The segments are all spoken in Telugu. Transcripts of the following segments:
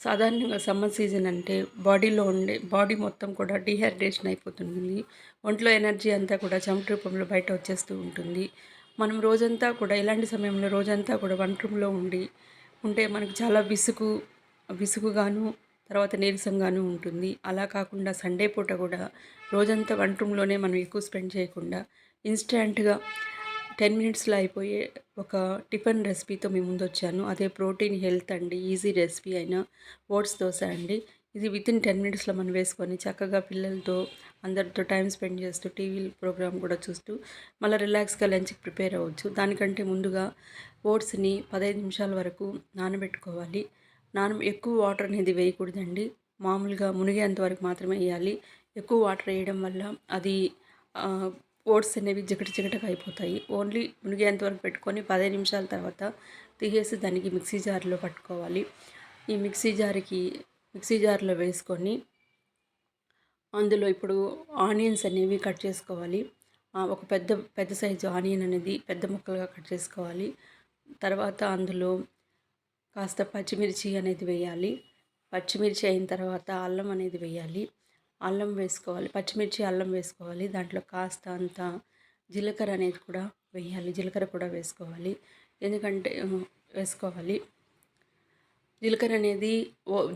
సాధారణంగా సమ్మర్ సీజన్ అంటే బాడీలో ఉండే బాడీ మొత్తం కూడా డీహైడ్రేషన్ అయిపోతుంది. ఒంట్లో ఎనర్జీ అంతా కూడా చెమట రూపంలో బయట వచ్చేస్తూ ఉంటుంది. మనం రోజంతా కూడా ఇలాంటి సమయంలో రోజంతా కూడా వంట రూమ్లో ఉండి ఉంటే మనకు చాలా విసుగు విసుగుగాను తర్వాత నీరసంగాను ఉంటుంది. అలా కాకుండా సండే పూట కూడా రోజంతా వంట రూమ్లోనే మనం ఎక్కువ స్పెండ్ చేయకుండా ఇన్స్టాంట్గా టెన్ మినిట్స్లో అయిపోయే ఒక టిఫిన్ రెసిపీతో మీ ముందు వచ్చాను అదే ప్రోటీన్ హెల్త్ అండి ఈజీ రెసిపీ అయిన ఓట్స్ దోశ అండి. ఇది విత్ ఇన్ టెన్ మినిట్స్లో మనం వేసుకొని చక్కగా పిల్లలతో అందరితో టైం స్పెండ్ చేస్తూ టీవీ ప్రోగ్రామ్ కూడా చూస్తూ మళ్ళీ రిలాక్స్గా లంచ్కి ప్రిపేర్ అవ్వచ్చు. దానికంటే ముందుగా ఓట్స్ని పదహైదు నిమిషాల వరకు నానబెట్టుకోవాలి. నాన ఎక్కువ వాటర్ అనేది వేయకూడదండి. మామూలుగా మునిగేంత వరకు మాత్రమే వేయాలి. ఎక్కువ వాటర్ వేయడం వల్ల అది ఓట్స్ అనేవి జిగట జిగటగా అయిపోతాయి. ఓన్లీ మునిగేంత వరకు పెట్టుకొని పదిహేను నిమిషాల తర్వాత తీసేసి దానికి మిక్సీ జార్లో పట్టుకోవాలి. ఈ మిక్సీ జార్కి మిక్సీ జార్లో వేసుకొని అందులో ఇప్పుడు ఆనియన్స్ అనేవి కట్ చేసుకోవాలి. ఒక పెద్ద పెద్ద సైజు ఆనియన్ అనేది పెద్ద ముక్కలుగా కట్ చేసుకోవాలి. తర్వాత అందులో కాస్త పచ్చిమిర్చి అనేది వేయాలి. పచ్చిమిర్చి అయిన తర్వాత అల్లం అనేది వేయాలి. అల్లం వేసుకోవాలి పచ్చిమిర్చి అల్లం వేసుకోవాలి దాంట్లో కాస్త అంత జీలకర్ర అనేది కూడా వేయాలి జీలకర్ర కూడా వేసుకోవాలి. ఎందుకంటే వేసుకోవాలి. జీలకర్ర అనేది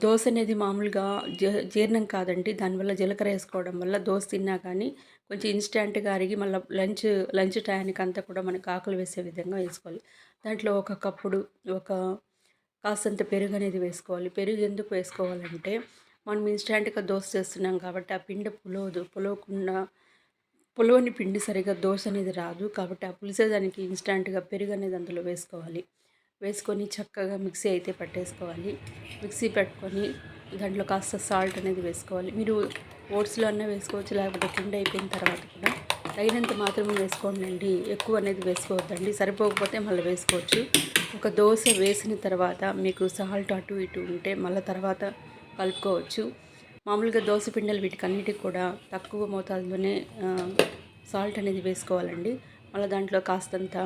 దోశ అనేది మామూలుగా జీర్ణం కాదండి. దానివల్ల జీలకర్ర వేసుకోవడం వల్ల దోశ తిన్నా కానీ కొంచెం ఇన్స్టెంట్గా అరిగి మళ్ళీ లంచ్ లంచ్ టయానికి అంతా కూడా మనకు ఆకలి వేసే విధంగా వేసుకోవాలి. దాంట్లో ఒక కప్పుడు ఒక కాస్తంత పెరుగు అనేది వేసుకోవాలి. పెరుగు ఎందుకు వేసుకోవాలంటే మనం ఇన్స్టాంట్గా దోశ చేస్తున్నాం కాబట్టి ఆ పిండి పులవదు పులవకుండా పులవని పిండి సరిగా దోశ అనేది రాదు కాబట్టి ఆ పులిసేదానికి ఇన్స్టాంట్గా పెరుగు అనేది అందులో వేసుకోవాలి. వేసుకొని చక్కగా మిక్సీ అయితే పట్టేసుకోవాలి. మిక్సీ పెట్టుకొని దాంట్లో కాస్త సాల్ట్ అనేది వేసుకోవాలి. మీరు ఓట్స్లో అన్న వేసుకోవచ్చు లేకపోతే పిండి అయిపోయిన తర్వాత కూడా తగినంత మాత్రమే వేసుకోండి ఎక్కువ అనేది వేసుకోవద్దండి. సరిపోకపోతే మళ్ళీ వేసుకోవచ్చు. ఒక దోశ వేసిన తర్వాత మీకు సాల్ట్ అటు ఇటు ఉంటే మళ్ళీ తర్వాత కలుపుకోవచ్చు. మామూలుగా దోశ పిండలు వీటికన్నిటికి కూడా తక్కువ మోతాదులోనే సాల్ట్ అనేది వేసుకోవాలండి. మళ్ళీ దాంట్లో కాస్తంత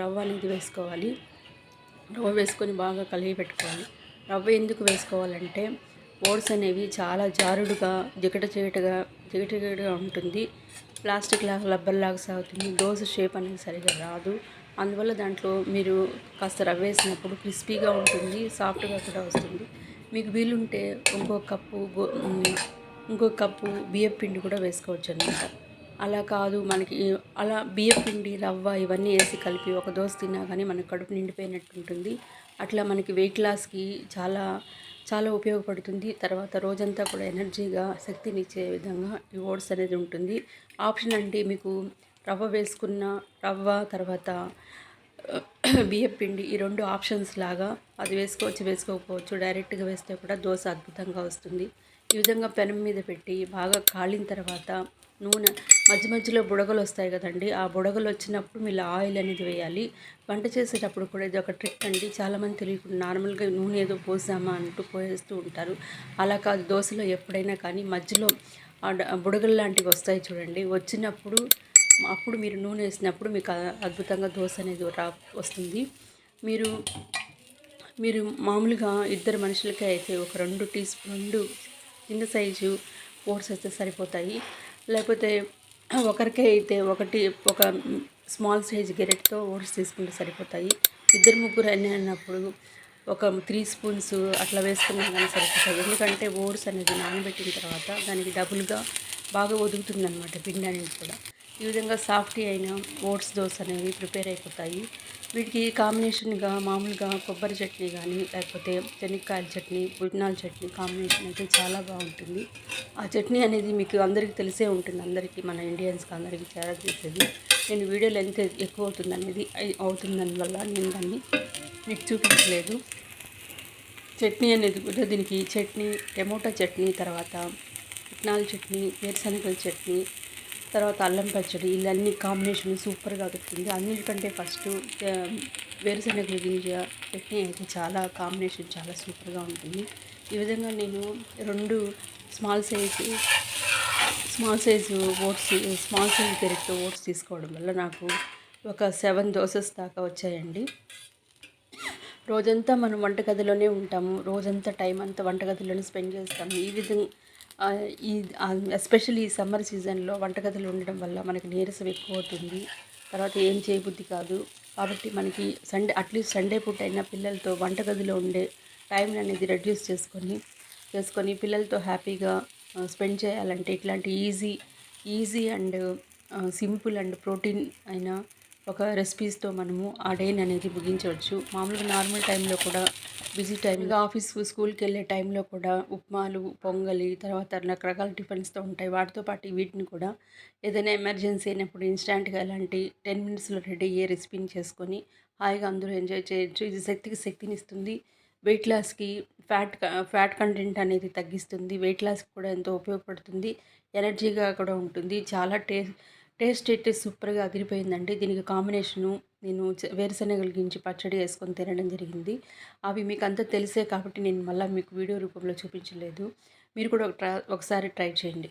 రవ్వ అనేది వేసుకోవాలి. రవ్వ వేసుకొని బాగా కలిగి పెట్టుకోవాలి. రవ్వ ఎందుకు వేసుకోవాలంటే ఓట్స్ అనేవి చాలా జారుడుగా జిగట జిగటగా జిగట జిగటగా ఉంటుంది. ప్లాస్టిక్ లాగా రబ్బర్ లాగా సాగుతుంది. దోశ షేప్ అనేది సరిగా రాదు. అందువల్ల దాంట్లో మీరు కాస్త రవ్వ వేసినప్పుడు క్రిస్పీగా ఉంటుంది సాఫ్ట్గా కూడా వస్తుంది. మీకు వీలుంటే ఇంకో కప్పు ఇంకో కప్పు బియ్యం పిండి కూడా వేసుకోవచ్చు అనమాట అలా కాదు మనకి అలా బియ్యం పిండి రవ్వ ఇవన్నీ వేసి కలిపి ఒక దోశ తిన్నా కానీ మనకు కడుపు నిండిపోయినట్టు ఉంటుంది. అట్లా మనకి వెయిట్ లాస్కి చాలా చాలా ఉపయోగపడుతుంది. తర్వాత రోజంతా కూడా ఎనర్జీగా శక్తినిచ్చే విధంగా ఈ ఓట్స్ అనేది ఉంటుంది. ఆప్షన్ అంటే మీకు రవ్వ వేసుకున్న రవ్వ తర్వాత బియ్యం పిండి ఈ రెండు ఆప్షన్స్ లాగా అది వేసుకోవచ్చు వేసుకోకపోవచ్చు. డైరెక్ట్గా వేస్తే కూడా దోశ అద్భుతంగా వస్తుంది. ఈ విధంగా పెనం మీద పెట్టి బాగా కాలిన తర్వాత నూనె మధ్య మధ్యలో బుడగలు వస్తాయి కదండి ఆ బుడగలు వచ్చినప్పుడు మీరు ఆయిల్ అనేది వేయాలి. వంట చేసేటప్పుడు కూడా ఇది ఒక ట్రిక్ అండి. చాలామంది తెలియకుండా నార్మల్గా నూనె ఏదో పోసామా అంటూ పోసేస్తూ ఉంటారు. అలా కాదు దోశలో ఎప్పుడైనా కానీ మధ్యలో బుడగలు లాంటివి వస్తాయి చూడండి. వచ్చినప్పుడు అప్పుడు మీరు నూనె వేసినప్పుడు మీకు అద్భుతంగా దోశ అనేది రా వస్తుంది. మీరు మీరు మామూలుగా ఇద్దరు మనుషులకి అయితే ఒక రెండు టీ స్పూన్ రెండు చిన్న సైజు ఓట్స్ అయితే సరిపోతాయి. లేకపోతే ఒకరికే అయితే ఒకటి ఒక స్మాల్ సైజ్ గెరెట్తో ఓట్స్ తీసుకుంటే సరిపోతాయి. ఇద్దరు ముగ్గురు అన్నీ అన్నప్పుడు ఒక త్రీ స్పూన్స్ అట్లా వేసుకున్నా కానీ సరిపోతుంది ఎందుకంటే ఓట్స్ అనేది నానబెట్టిన తర్వాత దానికి డబుల్గా బాగా ఒదుగుతుంది అనమాట పిండి అనేది కూడా. ఈ విధంగా సాఫ్టీ అయిన ఓట్స్ దోశ అనేవి ప్రిపేర్ అయిపోతాయి. వీటికి కాంబినేషన్గా మామూలుగా కొబ్బరి చట్నీ కానీ లేకపోతే శనక్కాయల చట్నీ పుట్నాల చట్నీ కాంబినేషన్ అయితే చాలా బాగుంటుంది. ఆ చట్నీ అనేది మీకు అందరికీ తెలిసే ఉంటుంది. అందరికీ మన ఇండియన్స్కి అందరికీ చాలా తెలిసేది నేను వీడియో ఎంత ఎక్కువ అవుతుంది అనేది అవుతుందని వల్ల నేను దాన్ని మీకు చూపించలేదు. చట్నీ అనేది కూడా దీనికి చట్నీ టమోటా చట్నీ తర్వాత పుట్నాల చట్నీ వేరుశనగల చట్నీ తర్వాత అల్లం పచ్చడి ఇవన్నీ కాంబినేషన్ సూపర్గా దొరుకుతుంది అన్నిటికంటే ఫస్ట్ వేరుశనగ గింజ చట్నీ అయితే చాలా కాంబినేషన్ చాలా సూపర్గా ఉంటుంది. ఈ విధంగా నేను రెండు small size small size oats small size పెరుగుతో ఓట్స్ తీసుకోవడం వల్ల నాకు ఒక సెవెన్ దోసెస్ దాకా వచ్చాయండి. రోజంతా మనం వంటగదిలోనే ఉంటాము. రోజంతా టైం అంతా వంటగదిలోనే స్పెండ్ చేస్తాము. ఈ విధంగా ఈ ఎస్పెషల్లీ ఈ సమ్మర్ సీజన్లో వంటగదిలో ఉండడం వల్ల మనకి నీరసం ఎక్కువ అవుతుంది తర్వాత ఏం చేయబుద్ధి కాదు. కాబట్టి మనకి సండే అట్లీస్ట్ సండే పూట అయినా పిల్లలతో వంటగదిలో ఉండే టైం అనేది రెడ్యూస్ చేసుకొని చేసుకొని పిల్లలతో హ్యాపీగా స్పెండ్ చేయాలంటే ఇట్లాంటి easy easy and simple and protein అయిన ఒక రెసిపీస్తో మనము ఆ డేని అనేది ముగించవచ్చు. మామూలుగా నార్మల్ టైంలో కూడా బిజీ టైంలో ఆఫీస్ స్కూల్కి వెళ్ళే టైంలో కూడా ఉప్మాలు పొంగలి తర్వాత రకరకాల టిఫిన్స్తో ఉంటాయి. వాటితో పాటు వీటిని కూడా ఏదైనా ఎమర్జెన్సీ అయినప్పుడు ఇన్స్టాంట్గా ఇలాంటి టెన్ మినిట్స్లో రెడీ అయ్యే రెసిపీని చేసుకొని హాయిగా అందరూ ఎంజాయ్ చేయొచ్చు. ఇది శక్తికి శక్తిని ఇస్తుంది. వెయిట్ లాస్కి ఫ్యాట్ ఫ్యాట్ కంటెంట్ అనేది తగ్గిస్తుంది. వెయిట్ లాస్కి కూడా ఎంతో ఉపయోగపడుతుంది. ఎనర్జీగా కూడా ఉంటుంది. చాలా టే టేస్ట్ అయితే సూపర్గా అదిరిపోయిందండి. దీనికి కాంబినేషను నేను చ- వేరుశనగల గురించి పచ్చడి వేసుకొని తినడం జరిగింది. అవి మీకు అంతా తెలిసే కాబట్టి నేను మళ్ళీ మీకు వీడియో రూపంలో చూపించలేదు. మీరు కూడా ఒక ట్రై ఒకసారి ట్రై చేయండి.